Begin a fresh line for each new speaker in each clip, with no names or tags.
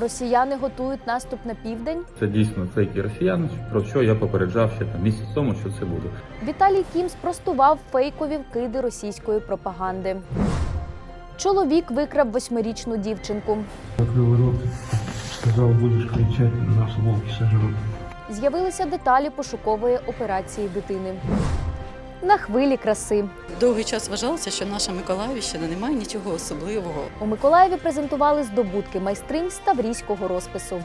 Росіяни готують наступ на південь.
Це дійсно фейки росіян, про що я попереджав ще там місяць тому, що це буде.
Віталій Кім спростував фейкові вкиди російської пропаганди. Чоловік викрав восьмирічну дівчинку.
Рот, сказал, будешь кричать, нас волки сожрут.
З'явилися деталі пошукової операції дитини. На хвилі краси
Довгий час вважалося, що наша Миколаївщина не має нічого особливого.
у Миколаєві презентували здобутки майстринь з таврійського розпису.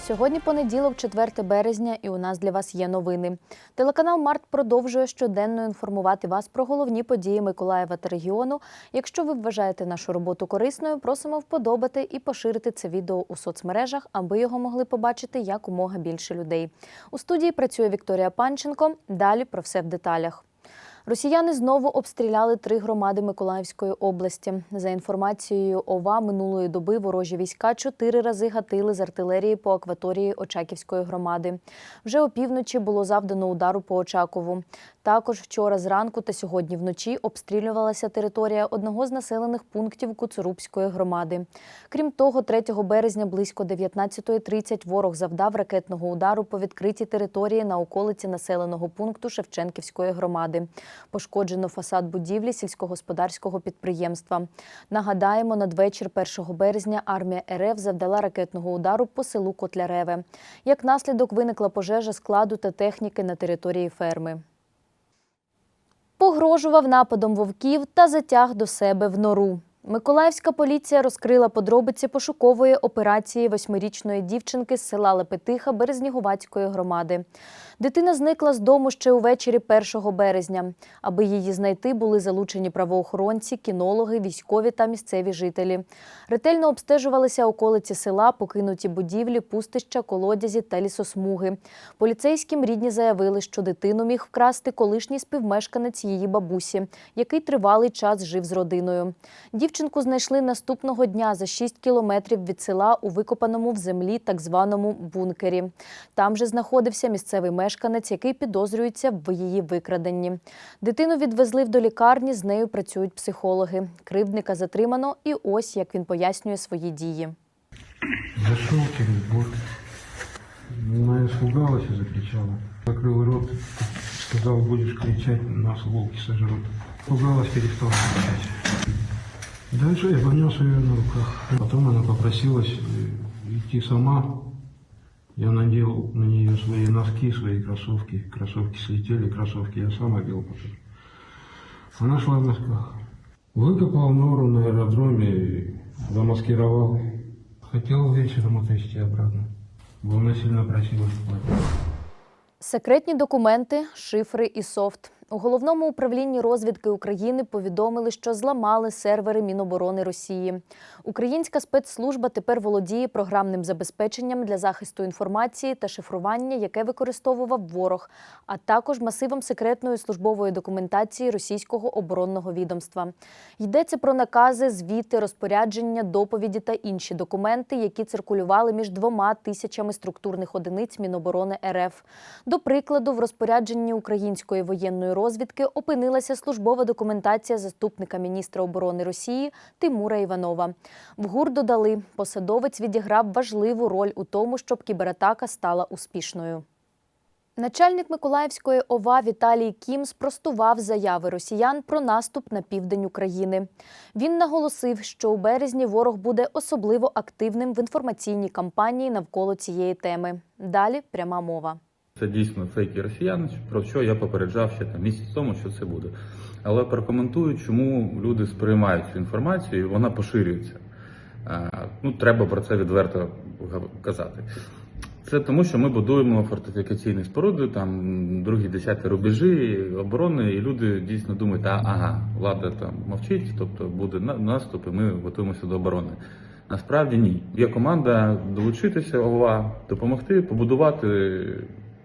Сьогодні понеділок, 4 березня, і у нас для вас є новини. Телеканал Март продовжує щоденно інформувати вас про головні події Миколаєва та регіону. Якщо ви вважаєте нашу роботу корисною, просимо вподобати і поширити це відео у соцмережах, аби його могли побачити якомога більше людей. У студії працює Вікторія Панченко. Далі про все в деталях. Росіяни знову обстріляли три громади Миколаївської області. За інформацією ОВА, минулої доби ворожі війська чотири рази гатили з артилерії по акваторії Очаківської громади. Вже опівночі було завдано удару по Очакову. Також вчора зранку та сьогодні вночі обстрілювалася територія одного з населених пунктів Куцурубської громади. Крім того, 3 березня близько 19.30 ворог завдав ракетного удару по відкритій території на околиці населеного пункту Шевченківської громади. Пошкоджено фасад будівлі сільськогосподарського підприємства. Нагадаємо, надвечір 1 березня армія РФ завдала ракетного удару по селу Котляреве. Як наслідок виникла пожежа складу та техніки на території ферми. Погрожував нападом вовків та затяг до себе в нору. Миколаївська поліція розкрила подробиці пошукової операції восьмирічної дівчинки з села Лепетиха Березнігувацької громади. Дитина зникла з дому ще увечері 1 березня. Аби її знайти, були залучені правоохоронці, кінологи, військові та місцеві жителі. Ретельно обстежувалися околиці села, покинуті будівлі, пустища, колодязі та лісосмуги. Поліцейським рідні заявили, що дитину міг вкрасти колишній співмешканець її бабусі, який тривалий час жив з родиною. Дівчинку знайшли наступного дня за 6 кілометрів від села у викопаному в землі так званому бункері. Там же знаходився місцевий мешканець, який підозрюється в її викраденні. Дитину відвезли до лікарні, з нею працюють психологи. Кривдника затримано, і ось як він пояснює свої дії.
Зашел через борт. Она испугалась и закричала. Закрыл рот, сказал, будешь кричать, нас волки сожрут. Пугалась, перестала кричать. Дальше я понес ее на руках. Потом она попросилась э, идти сама. Я надел на нее свои носки, свои кроссовки. Кроссовки слетели, кроссовки я сам одел потом. Она шла в носках. Выкопал нору на аэродроме, замаскировал. Хотел вечером отвезти обратно. Вона сильно просила платить.
Секретні документи, шифри і софт. У головному управлінні розвідки України повідомили, що зламали сервери Міноборони Росії. Українська спецслужба тепер володіє програмним забезпеченням для захисту інформації та шифрування, яке використовував ворог, а також масивом секретної службової документації російського оборонного відомства. Йдеться про накази, звіти, розпорядження, доповіді та інші документи, які циркулювали між двома тисячами структурних одиниць Міноборони РФ. До прикладу, в розпорядженні української воєнної розвідки опинилася службова документація заступника міністра оборони Росії Тимура Іванова. В ГУР додали, посадовець відіграв важливу роль у тому, щоб кібератака стала успішною. Начальник Миколаївської ОВА Віталій Кім спростував заяви росіян про наступ на південь України. Він наголосив, що у березні ворог буде особливо активним в інформаційній кампанії навколо цієї теми. Далі пряма мова.
Це дійсно фейки росіян, про що я попереджав ще там місяць тому, що це буде. Але прокоментую, чому люди сприймають цю інформацію, і вона поширюється. Е, Ну, треба про це відверто казати. Це тому, що ми будуємо фортифікаційні споруди, там другі десяті рубежі оборони, і люди дійсно думають, а ага, влада там мовчить, тобто буде на- наступ, і ми готуємося до оборони. Насправді ні. Є команда долучитися ОВА, допомогти, побудувати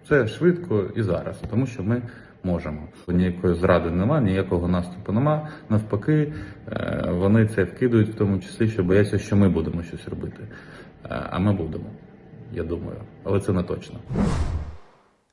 це швидко і зараз, тому що ми можемо. Ніякої зради нема, ніякого наступу нема. Навпаки, е, вони це вкидують, в тому числі, що бояться, що ми будемо щось робити. Е, А ми будемо, я думаю, але це не точно.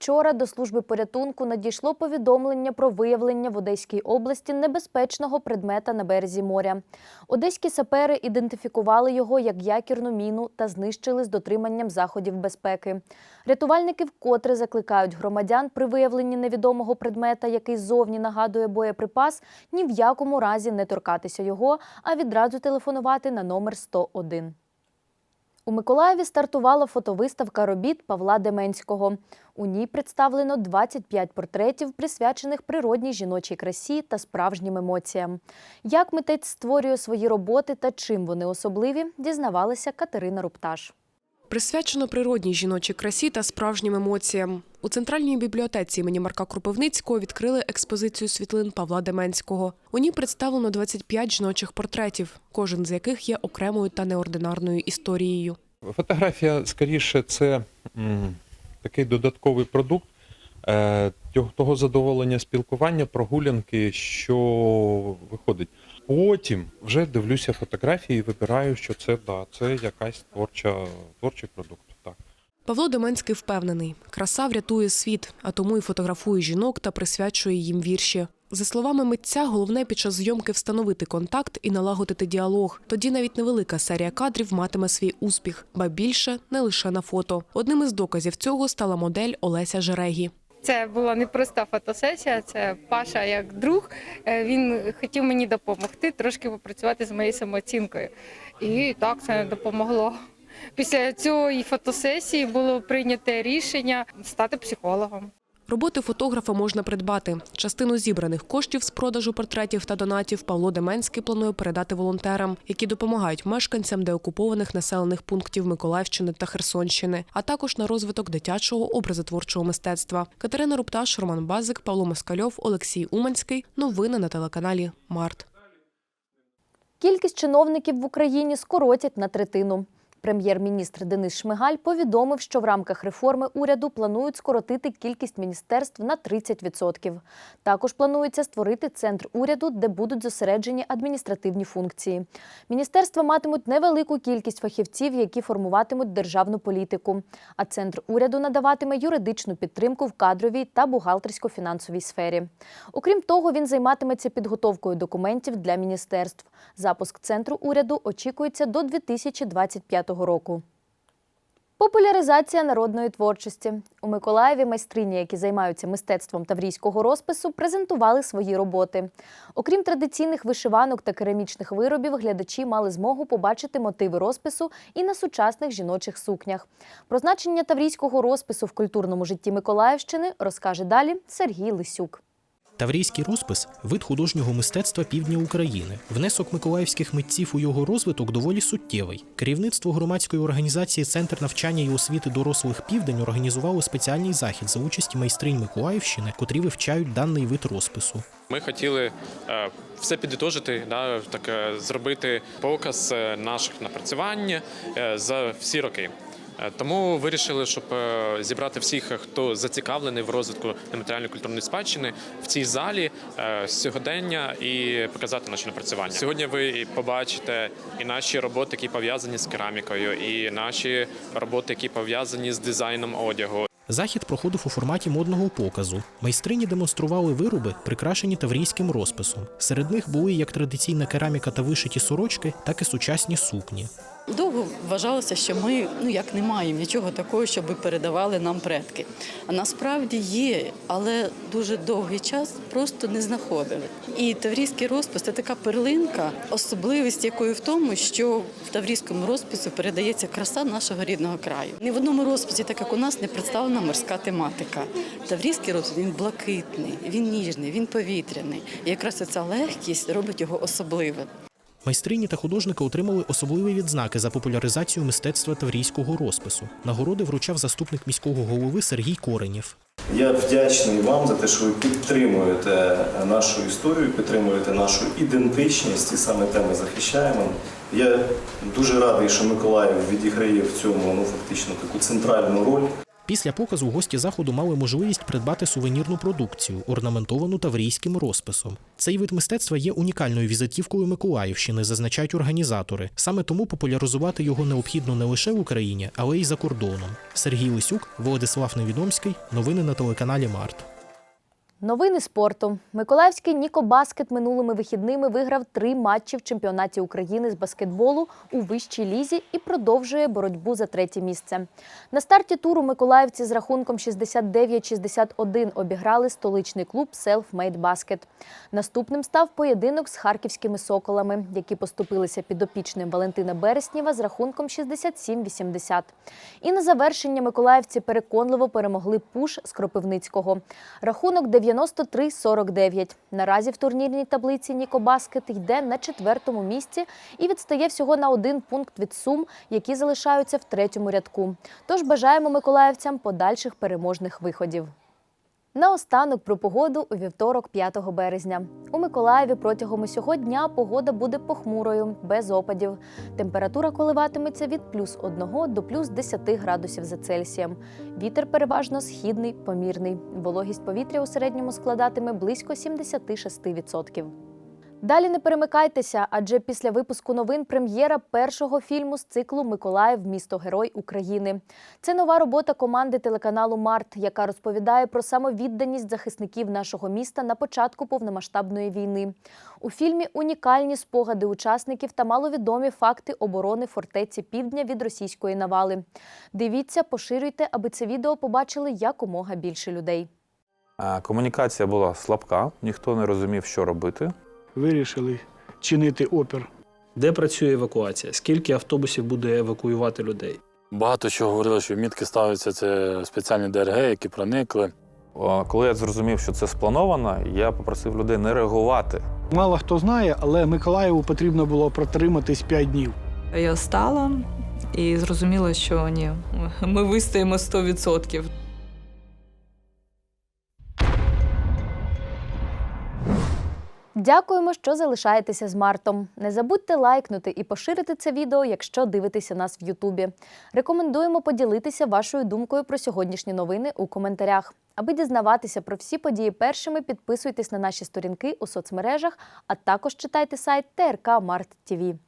Вчора до служби порятунку надійшло повідомлення про виявлення в Одеській області небезпечного предмета на березі моря. Одеські сапери ідентифікували його як якірну міну та знищили з дотриманням заходів безпеки. Рятувальники вкотре закликають громадян при виявленні невідомого предмета, який зовні нагадує боєприпас, ні в якому разі не торкатися його, а відразу телефонувати на номер 101. У Миколаєві стартувала фотовиставка робіт Павла Деменського. У ній представлено 25 портретів, присвячених природній жіночій красі та справжнім емоціям. Як митець створює свої роботи та чим вони особливі, дізнавалася Катерина Рупташ.
Присвячено природній жіночій красі та справжнім емоціям. У центральній бібліотеці імені Марка Кропивницького відкрили експозицію світлин Павла Деменського. У ній представлено 25 жіночих портретів, кожен з яких є окремою та неординарною історією.
Фотографія, скоріше, це такий додатковий продукт того задоволення спілкування, прогулянки, що виходить. Потім вже дивлюся фотографії і вибираю, що це да, це якась творча, творчий продукт. Так.
Павло Деменський впевнений, краса врятує світ, а тому і фотографує жінок та присвячує їм вірші. За словами митця, головне під час зйомки встановити контакт і налагодити діалог. Тоді навіть невелика серія кадрів матиме свій успіх, ба більше не лише на фото. Одним із доказів цього стала модель Олеся Жерегі.
Це була не проста фотосесія. Це Паша як друг. Е, Він хотів мені допомогти трошки попрацювати з моєю самооцінкою. І так це допомогло. Після цієї фотосесії було прийнято рішення стати психологом.
Роботи фотографа можна придбати. Частину зібраних коштів з продажу портретів та донатів Павло Деменський планує передати волонтерам, які допомагають мешканцям деокупованих населених пунктів Миколаївщини та Херсонщини, а також на розвиток дитячого образотворчого мистецтва. Катерина Рупташ, Роман Базик, Павло Москальов, Олексій Уманський. Новини на телеканалі Март.
Кількість чиновників в Україні скоротять на третину. Прем'єр-міністр Денис Шмигаль повідомив, що в рамках реформи уряду планують скоротити кількість міністерств на 30%. Також планується створити центр уряду, де будуть зосереджені адміністративні функції. Міністерства матимуть невелику кількість фахівців, які формуватимуть державну політику. А центр уряду надаватиме юридичну підтримку в кадровій та бухгалтерсько-фінансовій сфері. Окрім того, він займатиметься підготовкою документів для міністерств. Запуск центру уряду очікується до 2025 року. Популяризація народної творчості у Миколаєві майстрині, які займаються мистецтвом таврійського розпису, презентували свої роботи. Окрім традиційних вишиванок та керамічних виробів, глядачі мали змогу побачити мотиви розпису і на сучасних жіночих сукнях. Про значення таврійського розпису в культурному житті Миколаївщини розкаже далі Сергій Лисюк.
Таврійський розпис вид художнього мистецтва півдня України. Внесок миколаївських митців у його розвиток доволі суттєвий. Керівництво громадської організації Центр навчання і освіти дорослих південь організувало спеціальний захід за участі майстринь Миколаївщини, котрі вивчають даний вид розпису.
Ми хотіли е, все підітожити, так, е, зробити показ е, наших напрацювань за всі роки. Е, Тому вирішили, щоб е, зібрати всіх, хто зацікавлений в розвитку нематеріальної культурної спадщини в цій залі е, сьогодення і показати наші напрацювання. Сьогодні ви побачите і наші роботи, які пов'язані з керамікою, і наші роботи, які пов'язані з дизайном одягу.
Захід проходив у форматі модного показу. Майстрині демонстрували вироби, прикрашені таврійським розписом. Серед них були як традиційна кераміка та вишиті сорочки, так і сучасні сукні.
Довго вважалося, що ми ну як не маємо нічого такого, щоб передавали нам предки. А насправді є, але дуже довгий час просто не знаходили. І таврійський розпис це така перлинка, особливість якої в тому, що в таврійському розпису передається краса нашого рідного краю. Ні в одному розписі, так як у нас, не представлена морська тематика. Таврійський розпис він блакитний, він ніжний, він повітряний. І якраз ця легкість робить його особливим.
Майстрині та художники отримали особливі відзнаки за популяризацію мистецтва таврійського розпису. Нагороди вручав заступник міського голови Сергій Коренєв.
Я вдячний вам за те, що ви підтримуєте нашу історію, підтримуєте нашу ідентичність і саме те ми захищаємо. Я дуже радий, що Миколаїв відіграє в цьому ну фактично таку центральну роль.
Після показу гості заходу мали можливість придбати сувенірну продукцію, орнаментовану таврійським розписом. Цей вид мистецтва є унікальною візитівкою Миколаївщини, зазначають організатори. Саме тому популяризувати його необхідно не лише в Україні, але й за кордоном. Сергій Лисюк, Володислав Невідомський. Новини на телеканалі Март.
Новини спорту. Миколаївський Ніко Баскет минулими вихідними виграв три матчі в чемпіонаті України з баскетболу у вищій лізі і продовжує боротьбу за третє місце. На старті туру миколаївці з рахунком 69-61 обіграли столичний клуб Self-Made Basket. Наступним став поєдинок з харківськими соколами, які поступилися підопічним Валентина Береснєва з рахунком 67-80. І на завершення миколаївці переконливо перемогли пуш з Кропивницького. Рахунок 93-49. Наразі в турнірній таблиці Ніко Баскет йде на четвертому місці і відстає всього на один пункт від сум, які залишаються в третьому рядку. Тож бажаємо миколаївцям подальших переможних виходів. Наостанок про погоду у вівторок, 5 березня. У Миколаєві протягом усього дня погода буде похмурою, без опадів. Температура коливатиметься від плюс 1 до плюс 10 градусів за Цельсієм. Вітер переважно східний, помірний. Вологість повітря у середньому складатиме близько 76%. Далі не перемикайтеся, адже після випуску новин прем'єра першого фільму з циклу Миколаїв місто Герой України. Це нова робота команди телеканалу Март, яка розповідає про самовідданість захисників нашого міста на початку повномасштабної війни. У фільмі унікальні спогади учасників та маловідомі факти оборони фортеці Півдня від російської навали. Дивіться, поширюйте, аби це відео побачили якомога більше людей.
Комунікація була слабка, ніхто не розумів, що робити.
Вирішили чинити опір.
Де працює евакуація? Скільки автобусів буде евакуювати людей?
Багато чого говорили, що мітки ставляться це спеціальні ДРГ, які проникли.
Коли я зрозумів, що це сплановано, я попросив людей не реагувати.
Мало хто знає, але Миколаєву потрібно було протриматись 5 днів.
Я стала і зрозуміла, що ні, ми вистоїмо 100%.
Дякуємо, що залишаєтеся з Мартом. Не забудьте лайкнути і поширити це відео, якщо дивитеся нас в Ютубі. Рекомендуємо поділитися вашою думкою про сьогоднішні новини у коментарях. Аби дізнаватися про всі події першими, підписуйтесь на наші сторінки у соцмережах, а також читайте сайт ТРК Март ТІВІ.